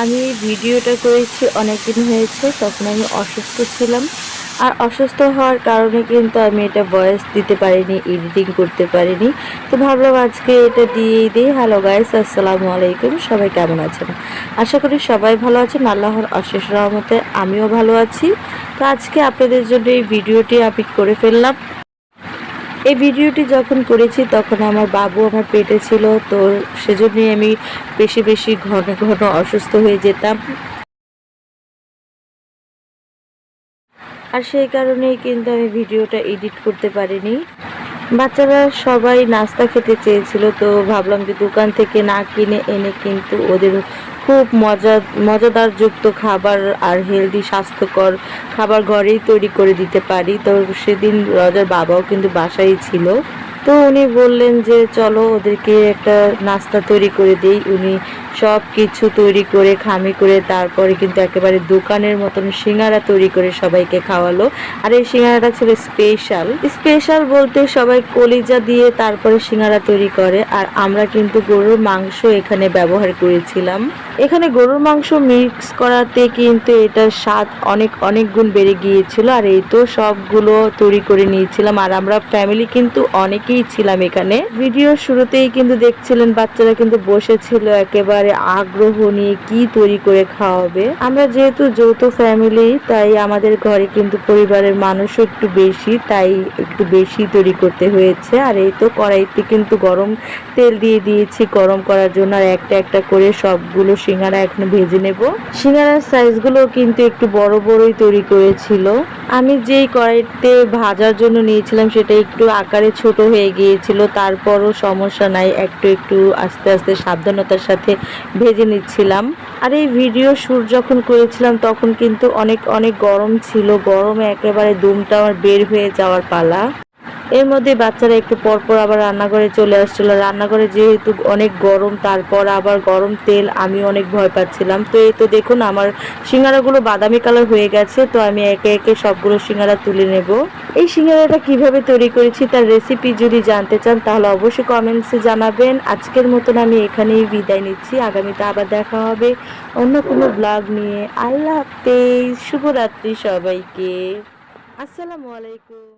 আমি ভিডিওটা করেছি অনেক দিন হয়েছে, তখন আমি অসুস্থ ছিলাম। আর অসুস্থ হওয়ার কারণে কিন্তু আমি এটা ভয়েস দিতে পারিনি এডিটিং করতে পারিনি। তো ভাবলাম আজকে এটা দিয়েই দিই। হ্যালো গাইস আসসালামু আলাইকুম। সবাই কেমন আছেন? আশা করি সবাই ভালো আছেন। আল্লাহর অশেষ রহমতে আমিও ভালো আছি। তো আজকে আপনাদের জন্য এই ভিডিওটি আমি করে ফেললাম। এই ভিডিওটি যখন করেছি, তখন আমার বাবু আমার পেটে ছিল, তো সেজন্যই আমি বেশি বেশি ঘন ঘন অসুস্থ হয়ে যেতাম। আর সেই কারণেই কিন্তু আমি ভিডিওটা এডিট করতে পারিনি। বাচ্চারা সবাই নাস্তা খেতে চেয়েছিল, তো ভাবলাম যে দোকান থেকে না কিনে এনে কিন্তু ওদের খুব মজা, মজাদার যুক্ত খাবার আর হেলদি স্বাস্থ্যকর খাবার ঘরেই তৈরি করে দিতে পারি। তো সেদিন রজার বাবাও কিন্তু বাসায় ছিল। তো উনি বললেন যে, চলো ওদেরকে একটা নাস্তা তৈরি করে দিই। উনি সব কিছু তৈরি করে, খামি করে, তারপরে কিন্তু একেবারে দোকানের মতন সিঙ্গারা তৈরি করে সবাইকে খাওয়ালো। আর এই সিঙ্গারাটা ছিল স্পেশাল। স্পেশাল বলতে সবাই কলিজা দিয়ে তারপরে সিঙ্গারা তৈরি করে। আর আমরা কিন্তু গরুর মাংস এখানে ব্যবহার করেছিলাম। এখানে গরুর মাংস মিক্স করাতে কিন্তু এটার স্বাদ অনেক অনেক গুণ বেড়ে গিয়েছিল। আর এই তো সবগুলো তৈরি করে নিয়েছিলাম। আর আমরা ফ্যামিলি কিন্তু অনেকেই ছিলাম এখানে। ভিডিও শুরুতেই কিন্তু দেখছিলেন বাচ্চারা কিন্তু বসেছিল, একেবারে আগ্রহ নিয়ে কি তৈরি করে খাওয়াবে। আমরা যেহেতু যৌথ ফ্যামিলি তাই আমাদের ঘরে কিন্তু পরিবারের মানুষও একটু বেশি, তাই একটু বেশি তৈরি করতে হয়েছে। আর এই তো কড়াইতে কিন্তু গরম তেল দিয়ে দিয়েছি, গরম করার জন্য আর একটা একটা করে সবগুলো সিঙ্গারা এখন ভেজে নেব। সিঙ্গারার সাইজগুলো কিন্তু একটু বড় বড়ই তৈরি করেছিল। আমি যেই কড়াইতে ভাজার জন্য নিয়েছিলাম সেটা একটু আকারে ছোট হয়ে গিয়েছিল, তারপরও সমস্যা নাই, একটু একটু আস্তে আস্তে সাবধানতার সাথে ভেজে নিচ্ছিলাম। আর এই ভিডিও শ্যুট যখন করেছিলাম, তখন কিন্তু অনেক অনেক গরম ছিল, গরমে একেবারে দুমটা আমার বের হয়ে যাওয়ার পালা। এর মধ্যে বাচ্চারা একটু পরপর আবার রান্নাঘরে চলে আসছিল। রান্নাঘরে যেহেতু অনেক গরম, তারপর আবার গরম তেল, আমি অনেক ভয় পাচ্ছিলাম। তো এই তো দেখুন, আমার সিঙ্গারাগুলো বাদামি কালার হয়ে গেছে, তো আমি একে একে সবগুলো সিঙ্গারা তুলে নেব। এই সিঙ্গারাটা কীভাবে তৈরি করেছি, তার রেসিপি যদি জানতে চান, তাহলে অবশ্যই কমেন্টসে জানাবেন। আজকের মতন আমি এখানেই বিদায় নিচ্ছি। আগামীতে আবার দেখা হবে অন্য কোনো ব্লগ নিয়ে। আল্লাহ হাফেজ, শুভরাত্রি সবাইকে। আসসালামু আলাইকুম।